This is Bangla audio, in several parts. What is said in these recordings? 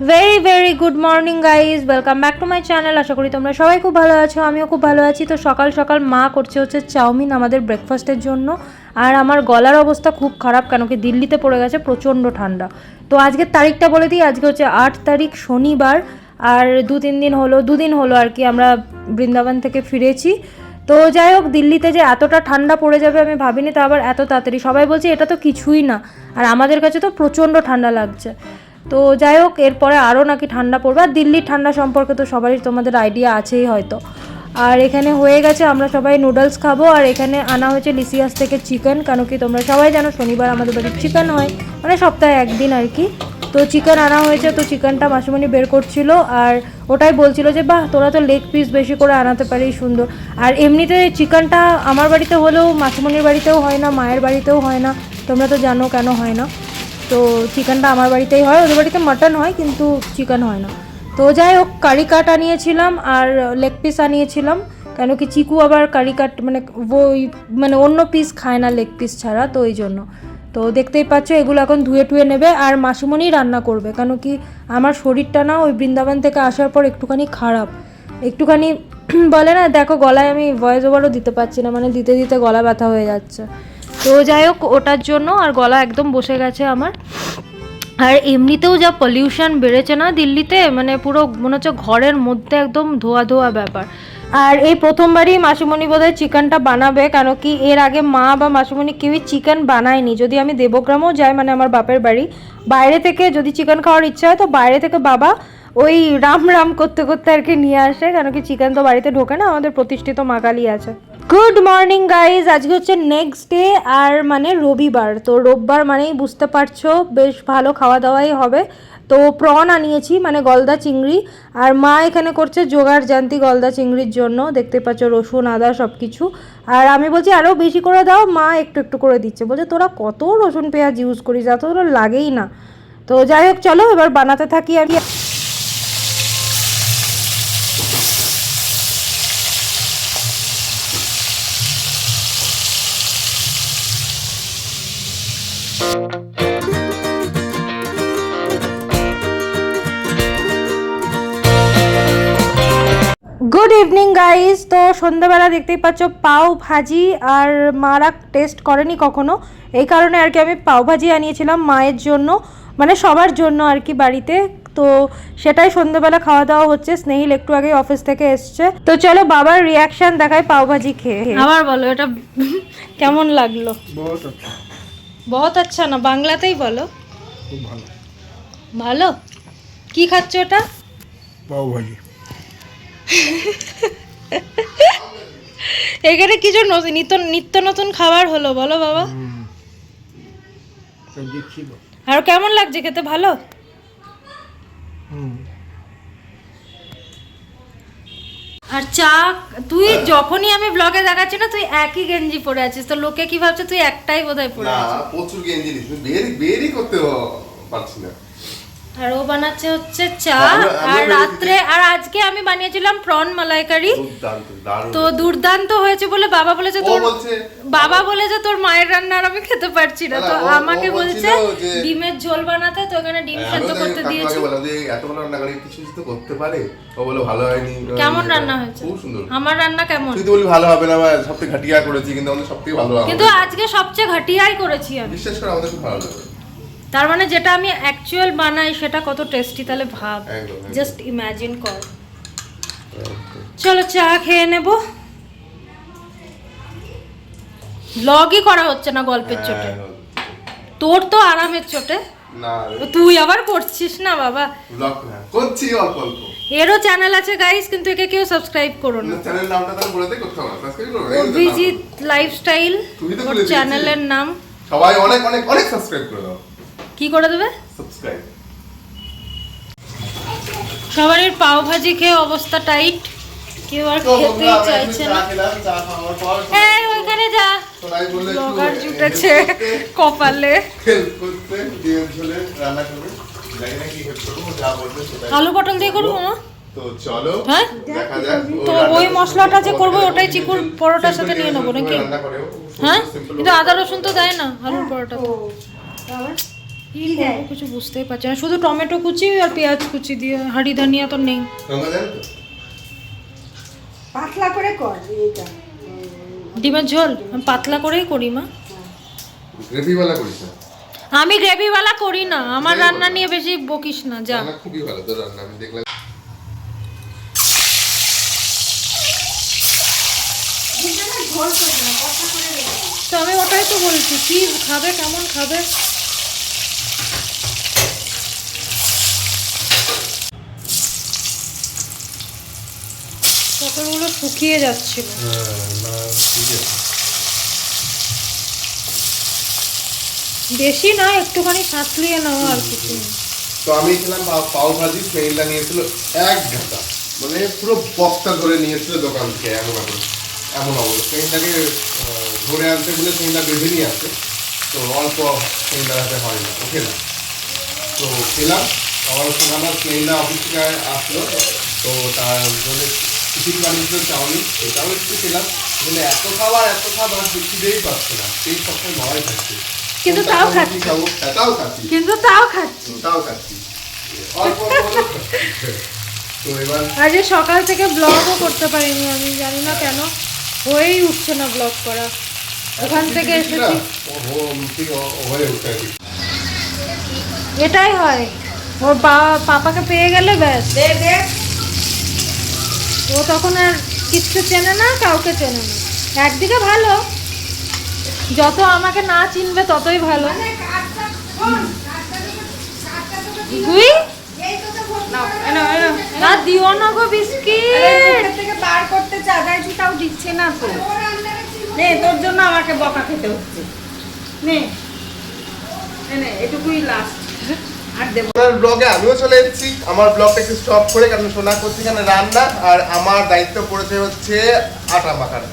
Very very good morning guys welcome back to my channel আশা করি তোমরা সবাই খুব ভালো আছো, আমিও খুব ভালো আছি। তো সকাল সকাল মা করছে হচ্ছে চাউমিন আমাদের ব্রেকফাস্টের জন্য। আর আমার গলার অবস্থা খুব খারাপ, কেন কি দিল্লিতে পড়ে গেছে প্রচণ্ড ঠান্ডা। তো আজকের তারিখটা বলে দিই, আজকে হচ্ছে আট তারিখ, শনিবার। আর দু তিন দিন হলো দুদিন হলো আর কি আমরা বৃন্দাবন থেকে ফিরেছি। তো যাই হোক, দিল্লিতে যে এতটা ঠান্ডা পড়ে যাবে আমি ভাবিনি, তো আবার এত তাড়াতাড়ি। সবাই বলছে, এটা তো কিছুই না। আর আমাদের কাছে তো প্রচণ্ড ঠান্ডা লাগছে। তো যাই হোক, এরপরে আরও নাকি ঠান্ডা পড়বে। আর দিল্লির ঠান্ডা সম্পর্কে তো সবারই তোমাদের আইডিয়া আছেই হয়তো। আর এখানে হয়ে গেছে, আমরা সবাই নুডলস খাব। আর এখানে আনা হয়েছে লিসিয়াস থেকে চিকেন কেন কি তোমরা সবাই জানো শনিবার আমাদের বাড়ির চিকেন হয়। মানে সপ্তাহে একদিন আর কি। তো চিকেন আনা হয়েছে, তো চিকেনটা মাসিমণি বের করছিল। আর ওটাই বলছিল যে, বাহ, তোরা তো লেগ পিস বেশি করে আনাতে পারিস, সুন্দর। আর এমনিতে চিকেনটা আমার বাড়িতে হলেও মাসিমণির বাড়িতেও হয় না, মায়ের বাড়িতেও হয় না। তোমরা তো জানো কেন হয় না। তো চিকেনটা আমার বাড়িতেই হয়, ওদের বাড়িতে মাটন হয় কিন্তু চিকেন হয় না। তো যাই হোক কারি কাট আনিয়েছিলাম আর লেগ পিস আনিয়েছিলাম, কেন কি চিকু আবার কারি কাট মানে ওই মানে অন্য পিস খায় না লেগ পিস ছাড়া, তো ওই জন্য। তো দেখতেই পাচ্ছ, এগুলো এখন ধুয়ে টুয়ে নেবে আর মাসুমণি রান্না করবে, কেন কি আমার শরীরটা না ওই বৃন্দাবন থেকে আসার পর একটুখানি খারাপ। একটুখানি বলে না, দেখো গলায় আমি ভয়েস ওভারও দিতে পারছি না মানে দিতে দিতে গলা ব্যথা হয়ে যাচ্ছে। তো যাই হোক, ওটার জন্য আর গলা একদম বসে গেছে আমার। আর এমনিতেও যা পলিউশন বেড়েছে না দিল্লিতে মানে পুরো মনে হচ্ছে ঘরের মধ্যে একদম ধোয়া ধোয়া ব্যাপার। আর এই প্রথমবারই মাসিমণি বোধহয় চিকেনটা বানাবে, কেন কি এর আগে মা বা মাসিমণি কেউই চিকেন বানায়নি। যদি আমি দেবগ্রামও যাই মানে আমার বাপের বাড়ি, বাইরে থেকে যদি চিকেন খাওয়ার ইচ্ছা হয়, তো বাইরে থেকে বাবা ওই রাম রাম করতে করতে আর কি নিয়ে আসে। কেন কি চিকেন তো বাড়িতে ঢোকে না, আমাদের প্রতিষ্ঠিত মা কালী আছে। গুড মর্নিং গাইজ আজকে হচ্ছে নেক্সট ডে আর মানে রবিবার। তো রোববার মানেই বুঝতে পারছ, বেশ ভালো খাওয়া দাওয়াই হবে। তো প্রন আনিয়েছি মানে গলদা চিংড়ি। আর মা এখানে করছে জোগাড় জানতি গলদা চিংড়ির জন্য। দেখতে পাচ্ছ, রসুন, আদা সব কিছু আর আমি বলছি আরও বেশি করে দাও, মা একটু একটু করে দিচ্ছে। বলছে, তোরা কত রসুন পেঁয়াজ ইউজ করিস? এত তোরা লাগেই না। তো যাই হোক, চলো এবার বানাতে থাকি আর গাইজ তো সন্ধ্যাবেলা দেখতেই পাচ্ছ পাও ভাজি আর মারা টেস্ট করেনি কখনো। এই কারণে আর কি আমি পাও ভাজি আনিয়েছিলাম মায়ের জন্য মানে সবার জন্য আর কি বাড়িতে। তো সেটাই সন্ধ্যাবেলা খাওয়া দাওয়া হচ্ছে স্নেহিল একটু আগে অফিস থেকে এসছে। তো চলো বাবার রিয়াকশন দেখায় পাও ভাজি খেয়ে। আবার বলো এটা কেমন লাগল? বহুত আচ্ছা।, আচ্ছা না বাংলাতেই বলো। ভালো। কি খাচ্ছ ওটা? পাওভাজি এখানে কিছু ন- নিত্য নিত্য নতুন খাবার হলো? বলো বাবা। আর কেমন লাগছে খেতে? ভালো? হুম। আর চা তুই যখনই আমি ব্লগে দেখাচ্ছি না তুই একই গেঞ্জি পরে আছিস। তো লোকে কি ভাবছে? তুই একটাই বোধহয় পরে না আছিস? প্রচুর গেঞ্জি বের বেরই করতে পারছি না। আর ও বানাচ্ছে হচ্ছে চা আর রাত্রে আর আজকে আমি বানিয়েছিলাম প্রন মালাইকারি। তো দুর্দান্ত হয়েছে বলে বাবা বলেছে তোর বাবা বলেছে তোর মায়ের রান্না আর আমি খেতে পারছি না। তো আমাকে বলছে ডিমের ঝোল বানাতে তো এখানে ডিম হ্যাঁ, সেদ্ধ করতে দিয়েছি। কিছু করতে পারে? ও বলে ভালো হয়নি। কেমন রান্না হয়েছে? খুব সুন্দর। আমার রান্না কেমন? তুই বলি ভালো হবে না সবথেকে ঘাটিয়া করেছি কিন্তু আমাদের সবথেকে ভালো কিন্তু আজকে সবচেয়ে ঘাটিয়াই করেছি আমি। বিশ্বাস করে আমাদের খুব ভালো লাগবে। তার মানে যেটা আমি অ্যাকচুয়াল বানাই সেটা কত টেস্টি তাহলে ভাব। জাস্ট ইমাজিন কর। চলো চা খেয়ে নেব। ব্লগই করা হচ্ছে না গল্পের চোটে। হ্যাঁ, তোর তো আরামের চোটে। না তুই আবার করছিস না বাবা। ব্লগ করছি অল্প অল্প। এরও চ্যানেল আছে গাইস কিন্তু একে কেউ সাবস্ক্রাইব করো না। চ্যানেল নামটা তাহলে বলে দে কোথাও সাবস্ক্রাইব করো অভিজিৎ লাইফস্টাইল চ্যানেলের নাম। সবাই অনেক অনেক অনেক সাবস্ক্রাইব করে দাও। কি করে দেবে? সাবস্ক্রাইব সবারই পাও ভাজি খেয়ে অবস্থা টাইট। কেউ আর খেতেই চাইছে না। এই ওইখানে যা। জুটেছে কপালে। আলু পটল দিয়ে করব মা? তো চলো হ্যাঁ? তো ওই মশলাটা যে করব ওটাই চিকুর পরোটার সাথে নিয়ে নেব নাকি। হ্যাঁ? কিন্তু আদা রসুন তো দেয় না আলুর পরোটা। কি করব কিছু বুঝতেই পারছি না। শুধু টমেটো কুচি আর পেঁয়াজ কুচি দিয়ে হাঁড়ি ধনিয়া তো নেই। তো? পাতলা করে কর এটা ডিমের ঝোল? আমি পাতলা করেই করি মা। গ্রেভিওয়ালা করিস না? আমি গ্রেভিওয়ালা করি না। আমার রান্না নিয়ে বেশি বকিস না যা। খুবই ভালো তোর রান্না আমি দেখলাম। তো আমি ওটাই তো বলছি কি খাবে কেমন খাবে? পটলগুলো শুকিয়ে যাচ্ছিল। বেশি না একটুখানি সাঁতলিয়ে নেওয়া আর কিছু তো আমি খেলাম পাও- ভাজি স্মেলটা নিয়েছিল এক ঘাটা মানে পুরো বক্তা ধরে নিয়েছিল দোকান থেকে এমন এমন এমন অবস্থা। স্মেলটাকে ধরে আনতে বলে স্মেলটা বেঁধে নিয়ে আসে। তো অল্প স্মেলটা হাতে হয় না ওকে না। তো খেলাম আমার সঙ্গে আমার স্মেলটা অফিস থেকে আসলো। তো তার জন্য টিকিট বানিয়েছিল চাউমিন সেটাও একটু খেলাম। মানে এত খাবার এত খাবার খিদেই পাচ্ছে না। পেট সবসময় ভয় থাকছে। কিন্তু তাও খাচ্ছি। তাও খাচ্ছি। কিন্তু তাও খাচ্ছি। তাও খাচ্ছি। খাচ্ছি। তো এবার আজকে সকাল থেকে ব্লগও করতে পারিনি আমি জানি না কেন। হয়েই উঠছে না ব্লগ করা। ওখান থেকে এসেছি। হয়ে। এটাই হয়। ওর বা- পাপাকে পেয়ে গেলে ব্যাস। দে দে। ও তখন আর কিচ্ছু চেনে না কাউকে চেনে না। একদিকে ভালো যত আমাকে না চিনবে ততই ভালো। মানে কাজটা শোন কাজটা তো- কাজটা তো গুই এই তো তো ভর্তি নাও, করে এনো, এনো। না দিও না গো বিস্কিট। থেকে বার করতে চা চাইছি তাও দিচ্ছে না তো। নে তোর জন্য আমাকে বকা খেতে হচ্ছে। নে। নে, নে এটুকুই লাস্ট আর ব্লগে আমিও চলে এসেছি। আমার ব্লগটা একটু স্টপ করে কারণ সোনা করছে এখানে রান্না আর আমার দায়িত্ব পড়েছে হচ্ছে আটা মাখার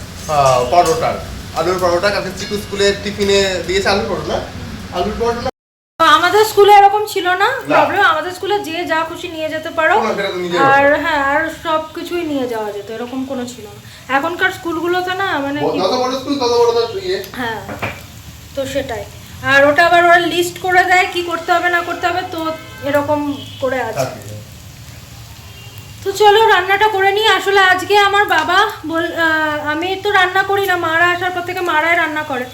পরোটার। আলুর পরোটা কালকে চিকু স্কুলে টিফিনে দিয়েছে আলুর পরোটা। আলুর পরোটা আমাদের স্কুলে এরকম ছিল না। প্রবলেম আমাদের স্কুলে যে যা খুশি নিয়ে যেতে পারো। আর হ্যাঁ আর সব কিছুই নিয়ে যাওয়া যেত এরকম কোনো ছিল না। এখনকার স্কুলগুলোতে না মানে কি স্কুল তত বড় তোর ইয়ে। হ্যাঁ তো সেটাই। আর ওটা আবার ওরা লিস্ট করে দেয় কি করতে হবে না করতে হবে তো এরকম করে আছে। তো চলো রান্নাটা করে নিই। আসলে আজকে আমার বাবা বল আমি তো রান্না করি না মারা আসার পর থেকে মারাই রান্না করে।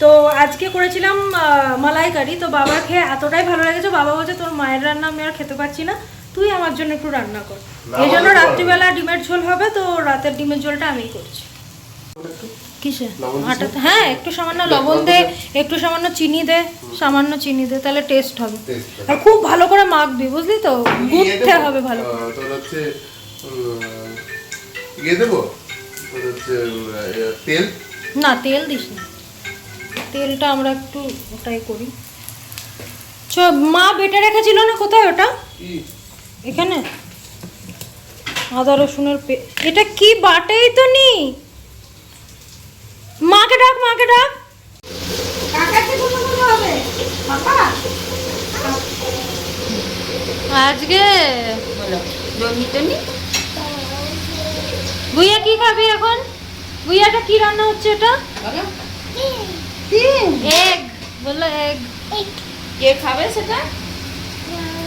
তো আজকে করেছিলাম আহ, মালাইকারি। তো বাবা খেয়ে এতটাই ভালো লেগেছে বাবা বলছে তোর মায়ের রান্না আমি আর খেতে পারছি না তুই আমার জন্য একটু রান্না কর। এই জন্য রাত্রিবেলা ডিমের ঝোল হবে তো রাতের ডিমের ঝোলটা আমিই করছি। কিসে? আটাতে হ্যাঁ একটু সামান্য লবণ দে একটু সামান্য চিনি দে সামান্য চিনি দে তাহলে টেস্ট হবে। আর খুব ভালো করে মাখবি বুঝলি তো? ইয়ে গুঁথতে হবে ভালো করে। তোর হচ্ছে ইয়ে দেবো? তোর হচ্ছে তেল? না তেল দিস না। তেলটা আমরা একটু ওটাই করি। চ মা বেটে রেখেছিল না কোথায় ওটা? এখানে। আদা রসুনের পে এটা কি বাটেই তো নি মাকে ডাক মাকে ডাক। কাকাকে কোনো কোনো হবে? পাপা? আজকে বলো ভুইয়া কি খাবি এখন? ভুইয়াটা কি রান্না হচ্ছে এটা? বলো এগ বলল এগ কে খাবে সেটা?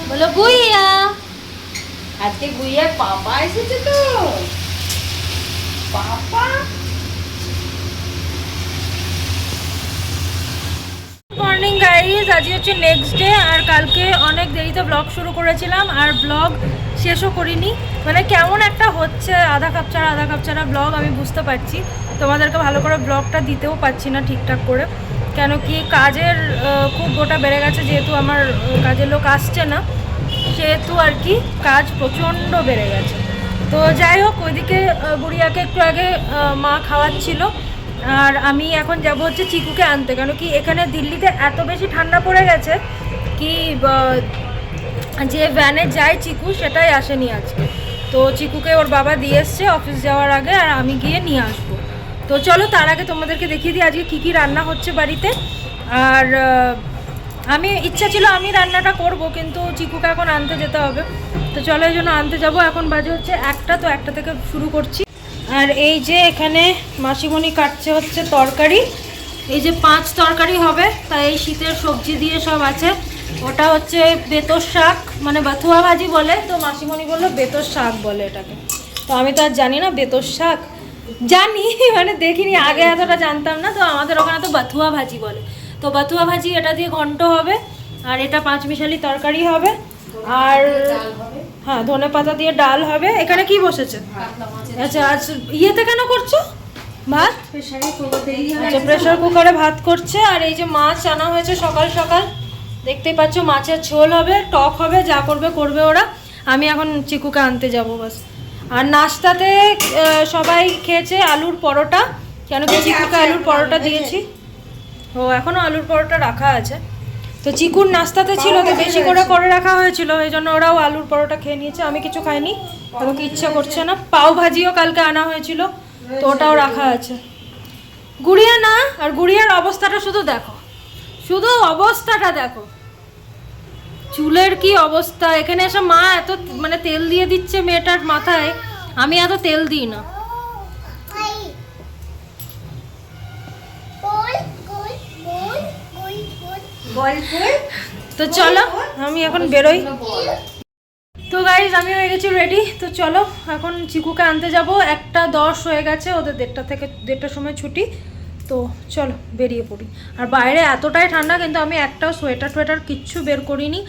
বলল ভুইয়া। আজকে গুইয়ার পাপা এসেছে তো। পাপা? মর্নিং গাইজ আজ হচ্ছে নেক্সট ডে আর কালকে অনেক দেরিতে ব্লগ শুরু করেছিলাম আর ব্লগ শেষও করিনি। মানে কেমন একটা হচ্ছে আধা কাপ ছাড়া, আধা কাপ ছাড়া ব্লগ আমি বুঝতে পারছি। তোমাদেরকে ভালো করে ব্লগটা দিতেও পারছি না ঠিকঠাক করে। কেন কি কাজের খুব গোটা বেড়ে গেছে যেহেতু আমার কাজের লোক আসছে না। সেহেতু আর কি কাজ প্রচণ্ড বেড়ে গেছে। তো যাই হোক, ওইদিকে গুড়িয়াকে একটু আগে মা খাওয়াচ্ছিল। আর আমি এখন যাব হচ্ছে চিকুকে আনতে, কেন কি এখানে দিল্লিতে এত বেশি ঠান্ডা পড়ে গেছে কি যে ভ্যানে যায় চিকু, সেটাই আসেনি আজকে। তো চিকুকে ওর বাবা দিয়ে এসছে অফিস যাওয়ার আগে আর আমি গিয়ে নিয়ে আসব। তো চলো তার আগে তোমাদেরকে দেখিয়ে দিই আজকে কী কী রান্না হচ্ছে বাড়িতে। আর আমি, ইচ্ছা ছিল আমি রান্নাটা করব, কিন্তু চিকুকে এখন আনতে যেতে হবে। তো চলো এই জন্য আনতে যাব। এখন বাজে হচ্ছে একটা, তো একটা থেকে শুরু করছি। আর এই যে এখানে মাসিমণি কাটছে হচ্ছে তরকারি। এই যে পাঁচ তরকারি হবে, তাই এই শীতের সবজি দিয়ে সব আছে। ওটা হচ্ছে বেতর শাক মানে বাথুয়া ভাজি বলে, তো মাসিমণি বলল বেতর শাক বলে এটাকে। তো আমি তো আর জানি না বেতর শাক। জানি মানে দেখিনি, আগে এতটা জানতাম না, তো আমাদের ওখানে তো বাথুয়া ভাজি বলে। তো বাথুয়া ভাজি এটা দিয়ে ঘন্ট হবে, আর এটা পাঁচ মিশালি তরকারি হবে। আর হ্যাঁ ধনে পাতা দিয়ে ডাল হবে। এখানে কি বসেছে? আচ্ছা আজ ইয়েতে কেন করছ? ভাত? আচ্ছা প্রেশার কুকারে ভাত করছে আর এই যে মাছ আনা হয়েছে সকাল সকাল দেখতেই পাচ্ছ মাছের ঝোল হবে টক হবে যা করবে করবে ওরা। আমি এখন চিকুকে আনতে যাব বাস। আর নাস্তাতে সবাই খেয়েছে আলুর পরোটা কেন কি চিকুকে আলুর পরোটা দিয়েছি? ও এখনও আলুর পরোটা রাখা আছে। তো চিকুর নাস্তাতে ছিল তো বেশি করে করে রাখা হয়েছিল এই জন্য ওরাও আলুর পরোটা খেয়ে নিয়েছে আমি কিছু খাইনি আমাকে ইচ্ছা করছে না। পাও ভাজিও কালকে আনা হয়েছিল তো ওটাও রাখা আছে। গুড়িয়া না আর গুড়িয়ার অবস্থাটা শুধু দেখো শুধু অবস্থাটা দেখো। চুলের কি অবস্থা এখানে এসে মা এত মানে তেল দিয়ে দিচ্ছে মেয়েটার মাথায় আমি এত তেল দিই না। তো চলো আমি এখন বেরোই। তো গাইজ আমি হয়ে গেছি রেডি তো চলো এখন চিকুকে আনতে যাব। একটা দশ হয়ে গেছে ওদের দেড়টা থেকে দেড়টার সময় ছুটি। তো চলো বেরিয়ে পড়ি। আর বাইরে এতটাই ঠান্ডা কিন্তু আমি একটাও সোয়েটার টোয়েটার কিচ্ছু বের করিনি।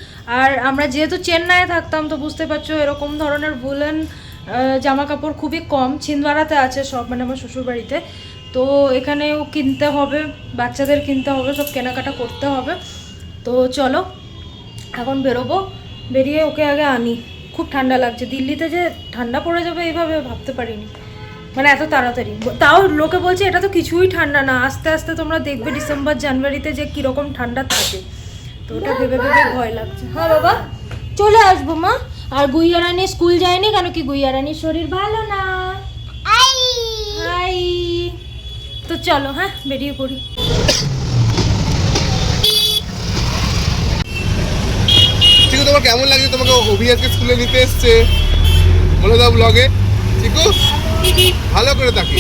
আর আমরা যেহেতু চেন্নাইয়ে থাকতাম তো বুঝতে পারছ এরকম ধরনের ভুলেন জামা কাপড় খুবই কম। ছিন্দওয়ারাতে আছে সব মানে আমার শ্বশুরবাড়িতে। তো এখানেও কিনতে হবে, বাচ্চাদের কিনতে হবে, সব কেনাকাটা করতে হবে। তো চলো, এখন বেরোবো। বেরিয়ে ওকে আগে আনি। খুব ঠান্ডা লাগছে। দিল্লিতে যে ঠান্ডা পড়ে যাবে এইভাবে ভাবতে পারিনি। মানে এত তাড়াতাড়ি। তাও লোকে বলছে, এটা তো কিছুই ঠান্ডা না। আস্তে আস্তে তোমরা দেখবে ডিসেম্বর, জানুয়ারিতে যে কীরকম ঠান্ডা থাকে। তো ওটা ভেবে ভেবে ভয় লাগছে। হ্যাঁ বাবা। চলে আসব, মা। আর গুইয়ারানি স্কুল যায়নি কেন কি? গুইয়ারানির শরীর ভালো না হাই তো চলো হ্যাঁ বেরিয়ে পড়ি। চিকু তোমার কেমন লাগছে? তোমাকে অভিয়াসকে স্কুলে নিতে এসছে। বলে দাও ব্লগে চিকু ভালো করে তাকে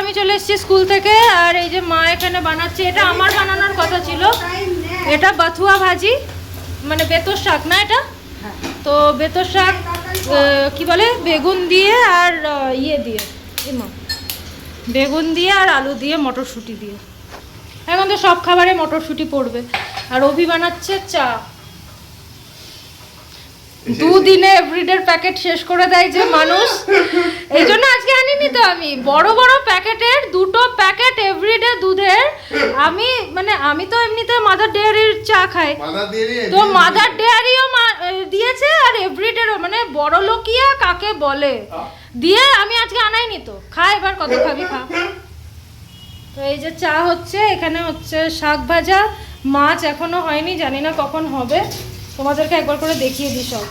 আমি চলে এসেছি স্কুল থেকে আর এই যে মা এখানে বানাচ্ছে এটা আমার বানানোর কথা ছিল। এটা বাথুয়া ভাজি মানে বেতর শাক না এটা? তো বেতর শাক কি বলে? বেগুন দিয়ে আর ইয়ে দিয়ে বেগুন দিয়ে আর আলু দিয়ে, মটরশুঁটি দিয়ে। এখন তো সব খাবারে মটরশুঁটি পড়বে। আর অভি বানাচ্ছে চা। দুদিনে এভরিডের প্যাকেট শেষ করে দেয় যে মানুষ। এই জন্য আজকে আনিনি তো আমি। বড় বড় প্যাকেটের দুটো প্যাকেট এভরিডে দুধের। আমি মানে আমি তো এমনিতে মাদার ডেয়ারির চা খাই। তো মাদার ডেয়ারিও দিয়েছে আর এভরিডেরও মানে বড় লোকিয়া কাকে বলে? দিয়ে আমি আজকে আনাইনি তো। খা এবার কত খাবি খা। তো এই যে চা হচ্ছে এখানে হচ্ছে শাক ভাজা। মাছ এখনও হয়নি জানি না কখন হবে। তোমাদেরকে একবার করে দেখিয়ে দিই সব।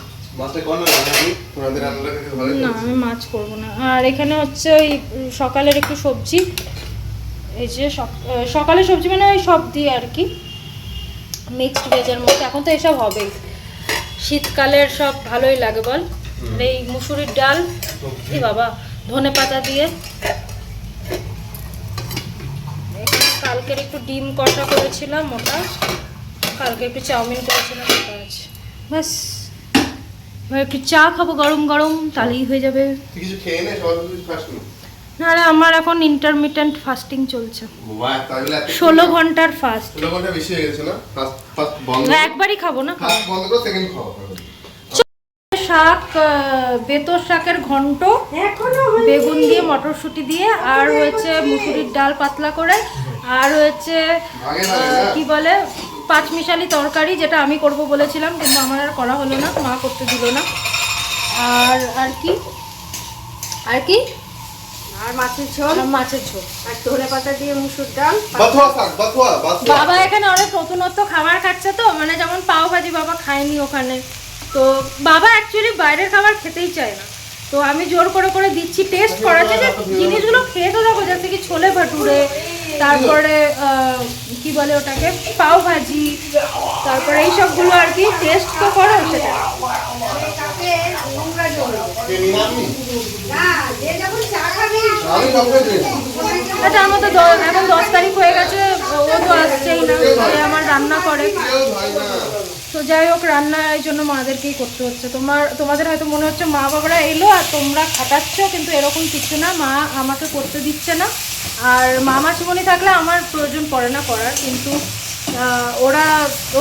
না আমি মাছ করব না। আর এখানে হচ্ছে ওই সকালের একটু সবজি। এই যে সক- সকালের সবজি মানে ওই সব দিয়ে আর কি। মিক্সড ভেজের মধ্যে। এখন তো এসব হবেই। শীতকালের সব ভালোই লাগে বল। এই মুসুরির ডাল এই বাবা ধনে পাতা দিয়ে। কালকের একটু ডিম কষা করেছিলাম ওটা। কালকে একটু চাউমিন করেছিলাম ব্যাস। এবার একটু চা খাব গরম গরম তাহলেই হয়ে যাবে। কিছু খেয়ে নে না রে আমার এখন ইন্টারমিটেন্ট ফাস্টিং চলছে। ষোলো ঘণ্টার ফাস্ট ষোলো ঘণ্টা বেশি হয়ে গেছে না? বন্ধ একবারই খাব না। ফার্স্ট বন্ধ করে সেকেন্ড খাওয়া শাক বেতর শাকের ঘন্ট বেগুন দিয়ে মটরশুঁটি দিয়ে আর হয়েছে মুসুরির ডাল পাতলা করে আর হয়েছে? কি বলে? পাঁচমিশালি তরকারি যেটা আমি করব বলেছিলাম কিন্তু আমার আর করা হলো না মা করতে দিল না। আর আর কি? আর কি? আর মাছের ঝোল? মাছের ঝোল। আর ধনে পাতা দিয়ে মুসুর ডাল? বাবা এখানে অনেক নতুনত্ব খাবার খাচ্ছে তো মানে যেমন পাও ভাজি বাবা খায়নি ওখানে। তো বাবা অ্যাকচুয়ালি বাইরের খাবার খেতেই চায় না। তো আমি জোর করে করে দিচ্ছি টেস্ট করাচ্ছি যে জিনিসগুলো খেয়ে তো দেখো যাচ্ছে কি ছোলে ভাটুরে তারপরে কি বলে ওটাকে? পাও ভাজি, তারপরে এই সবগুলো আর কি টেস্ট তো করো সেটা। তাতে নোংরা জল কে নিরামি না যে যখন চা খাবি আমি সবটাই দিয়েছি আচ্ছা আমার তো এখন দশ তারিখ হয়ে গেছে, ও তো আসছেই না আমার রান্না করে। তো যাই হোক রান্না এই জন্য মাদেরকেই করতে হচ্ছে। তোমার, তোমাদের হয়তো মনে হচ্ছে মা বাবারা এলো আর তোমরা খাটাচ্ছ, কিন্তু এরকম কিছু না। মা আমাকে করতে দিচ্ছে না। আর মামা জীবনী থাকলে আমার প্রয়োজন পড়ে না করার কিন্তু ওরা,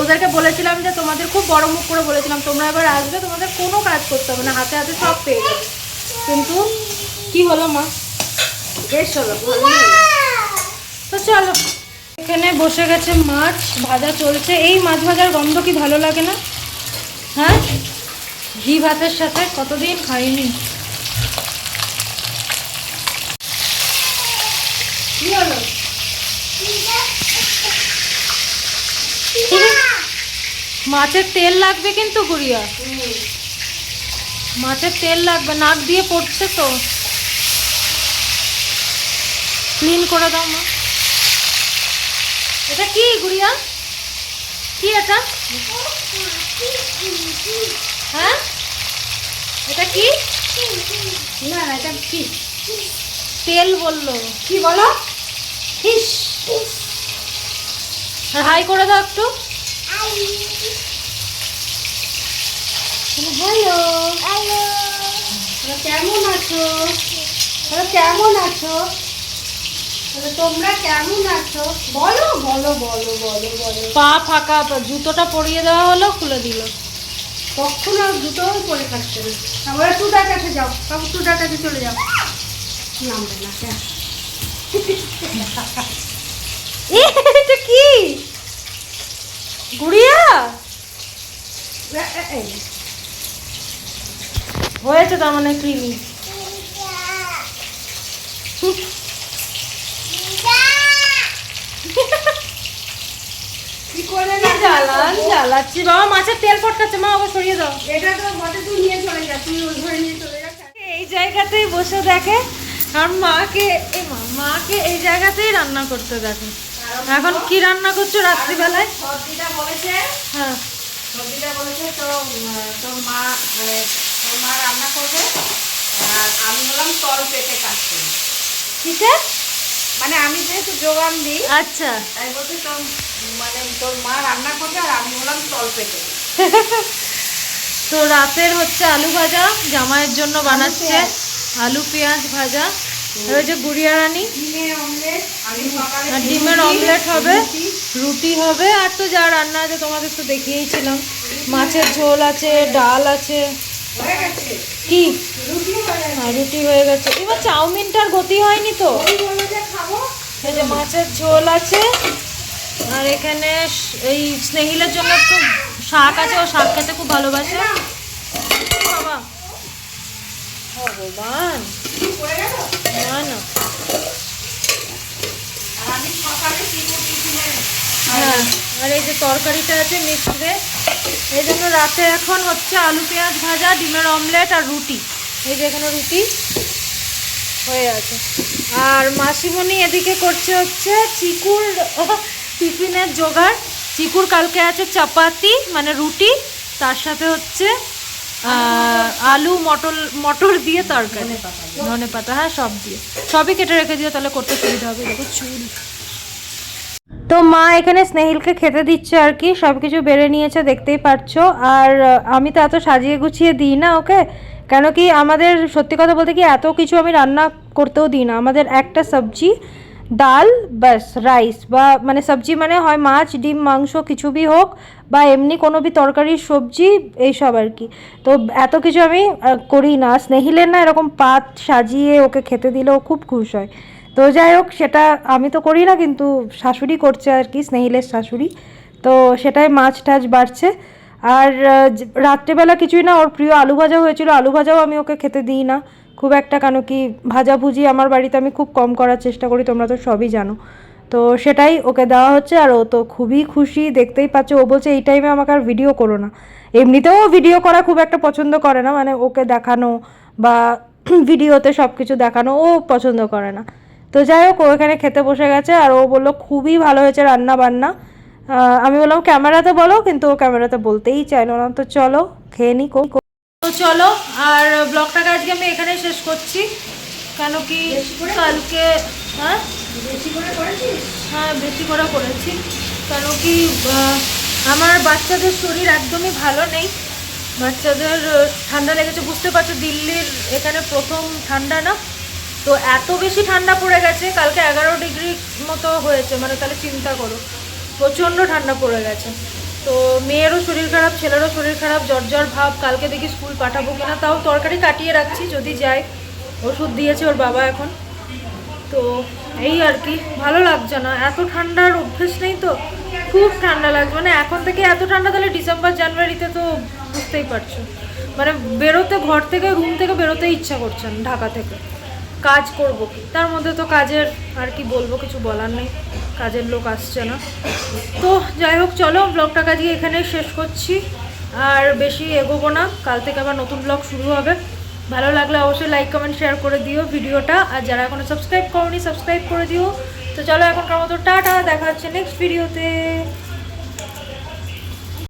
ওদেরকে বলেছিলাম যে তোমাদের খুব বড় মুখ করে বলেছিলাম, তোমরা এবার আসবে, তোমাদের কোনো কাজ করতে হবে না, হাতে হাতে সব পেয়ে যাবে। কিন্তু, কি হলো মা? বেশ হলো। তো চলো এখানে বসে গেছে মাছ, ভাজা চলছে। এই মাছ ভাজার গন্ধ কি ভালো লাগে না? হ্যাঁ? ঘি ভাতের সাথে কতদিন খাইনি? মাছের তেল লাগবে কিন্তু গুড়িয়া। মাছের তেল লাগবে, নাক দিয়ে পড়ছে তো। ক্লিন করে দাও মা। এটা কি গুড়িয়া? কি এটা? হ্যাঁ? এটা কি? না না এটা কি? তেল বলল। কি বলো? ফিস হাই করে দাও একটু। হ্যালো হ্যালো কেমন আছো? কেমন আছো? তোমরা কেমন আছো? বলো বলো বলো বলো বলো। পা ফাঁকা জুতোটা পরিয়ে দেওয়া হলো খুলে দিল। কখন আর দুটোও পরে কাটতে না। আমরা টুটার কাছে যাও। বাবু টুটার কাছে চলে যাও। নামবে না হ্যাঁ। এটা কি? গুড়িয়া? হয়েছে তার মানে ক্রিমি। জ্বালান জ্বালাচ্ছি। বাবা মাছের তেল পটকাচ্ছে। মা ওকে সরিয়ে দাও। এটা তো বটে তুই নিয়ে চলে যা তুই ওই নিয়ে চলে যা। এই জায়গাতেই বসে দেখে আর মাকে এই মা মাকে এই জায়গাতেই রান্না করতে দেখে। এখন কি রান্না করছ রাত্রিবেলায়? সর্দিটা বলেছে। হ্যাঁ। সর্দিটা বলেছে তো তোর মা মানে তোর মা রান্না করবে। আর আমি হলাম তল পেটে কাজ করি কিসের? মানে আমি যেহেতু যোগান দিই আচ্ছা। তাই বলছি তোর মানে তোর মা রান্না করবে আর আমি হলাম তল পেটে। তো রাতের হচ্ছে আলু ভাজা জামাইয়ের জন্য বানাচ্ছে আলু পেঁয়াজ ভাজা আর ওই যে গুড়িয়া রানী ডিমের অমলেট আমি সকালে আর ডিমের অমলেট হবে রুটি। হবে আর তো যা রান্না আছে তোমাদের তো দেখিয়েছিলাম মাছের ঝোল আছে ডাল আছে। কি? রুটি হয়ে গেছে। এবার চাউমিনটার গতি হয়নি তো। মাছের ঝোল আছে। আর এখানে এই স্নেহিলের জন্য একটু শাক আছে, ও শাক খেতে খুব ভালোবাসে। বাবা। ভগবান। না না। হ্যাঁ আর এই যে তরকারিটা আছে মিক্স এই জন্য রাতে এখন হচ্ছে আলু, পেঁয়াজ ভাজা, ডিমের অমলেট আর রুটি। এই যে এখানে রুটি হয়ে আছে। আর মাসিমণি এদিকে করছে হচ্ছে চিকুর টিফিনের জোগাড়। চিকুর কালকে আছে চাপাতি মানে রুটি, তার সাথে হচ্ছে আলু মটর মটর দিয়ে তরকারি। ধনে পাতা হ্যাঁ সব দিয়ে। সবই কেটে রেখে দিও, তাহলে করতে সুবিধা হবে। দেখো চুল। তো মা এখানে স্নেহিলকে খেতে দিচ্ছে আর কি সব কিছু বেড়ে নিয়েছে, দেখতেই পারছ। আর আমি তো এত সাজিয়ে গুছিয়ে দিই না ওকে? কেন কি আমাদের, সত্যি কথা বলতে কি এত কিছু আমি রান্না করতেও দিই না। আমাদের একটা সবজি, ডাল, ব্যাস, রাইস বা মানে সবজি মানে হয় মাছ, ডিম, মাংস, কিছু বি হোক বা এমনি কোনো বি তরকারির সবজি, এইসব আর কি। তো এত কিছু আমি করি না। স্নেহিলের না এরকম পাত সাজিয়ে ওকে খেতে দিলেও খুব খুশ হয়। তো যাই হোক, সেটা আমি তো করি না, কিন্তু শাশুড়ি করছে আর কি, স্নেহিলের শাশুড়ি। তো সেটাই মাছ টাছ বাড়ছে। আর রাত্রেবেলা কিছুই না, ওর প্রিয় আলু ভাজা হয়েছিল। আলু ভাজাও আমি ওকে খেতে দিই না। খুব একটা কেন কি, ভাজাভুজি আমার বাড়িতে আমি খুব কম করার চেষ্টা করি, তোমরা তো সবই জানো। তো সেটাই ওকে দেওয়া হচ্ছে, আর ও তো খুবই খুশি, দেখতেই পাচ্ছে, ও বলছে, এই টাইমে আমাকে আর ভিডিও করো না। এমনিতেও ভিডিও করা খুব একটা পছন্দ করে না মানে ওকে দেখানো বা ভিডিওতে সব কিছু দেখানো ও পছন্দ করে না। তো যাই হোক, ও এখানে খেতে বসে গেছে আর ও বলল, খুবই ভালো হয়েছে রান্না বান্না আমি বললাম, ক্যামেরাতে বলো? কিন্তু ও ক্যামেরাতে বলতেই চাইলো না। তো চলো, খেয়ে নি তো চলো, আর ব্লগটাকে আজকে আমি এখানেই শেষ করছি। কেন কি কালকে হ্যাঁ? বেশি করে হ্যাঁ বেশি করে করেছি। কেন কি আমার বাচ্চাদের শরীর একদমই ভালো নেই। বাচ্চাদের ঠান্ডা লেগেছে, বুঝতে পারছ, দিল্লির এখানে প্রথম ঠান্ডা না? তো এত বেশি ঠান্ডা পড়ে গেছে, কালকে এগারো ডিগ্রি মতো হয়েছে মানে তাহলে চিন্তা করো, প্রচণ্ড ঠান্ডা পড়ে গেছে। তো মেয়েরও শরীর খারাপ, ছেলেরও শরীর খারাপ জ্বর জ্বর ভাব, কালকে দেখি স্কুল পাঠাবো কিনা, তাও তরকারি কাটিয়ে রাখছি, যদি যায় ওষুধ দিয়েছে ওর বাবা এখন। তো এই আর কি, ভালো লাগছে না, এত ঠান্ডার অভ্যেস নেই তো, খুব ঠান্ডা লাগছে মানে এখন থেকে এত ঠান্ডা, তাহলে ডিসেম্বর, জানুয়ারিতে তো বুঝতেই পারছ। মানে বেরোতে, ঘর থেকে, রুম থেকে বেরোতে ইচ্ছা করছেন ঢাকা থেকে। কাজ করব তার মধ্যে তো কাজের আর কি বলব, কিছু বলার নেই। কাজের লোক আসছে না। তো যাই হোক, চলো ব্লগটাকে আজকে এখানে শেষ করছি। আর বেশি এগোবো না। কাল থেকে আবার নতুন ব্লগ শুরু হবে। ভালো লাগলে অবশ্যই লাইক কমেন্ট শেয়ার করে দিও ভিডিওটা। আর যারা এখনও সাবস্ক্রাইব করনি সাবস্ক্রাইব করে দিও। তো চলো এখনকার মতো টাটা। দেখা হচ্ছে নেক্সট ভিডিওতে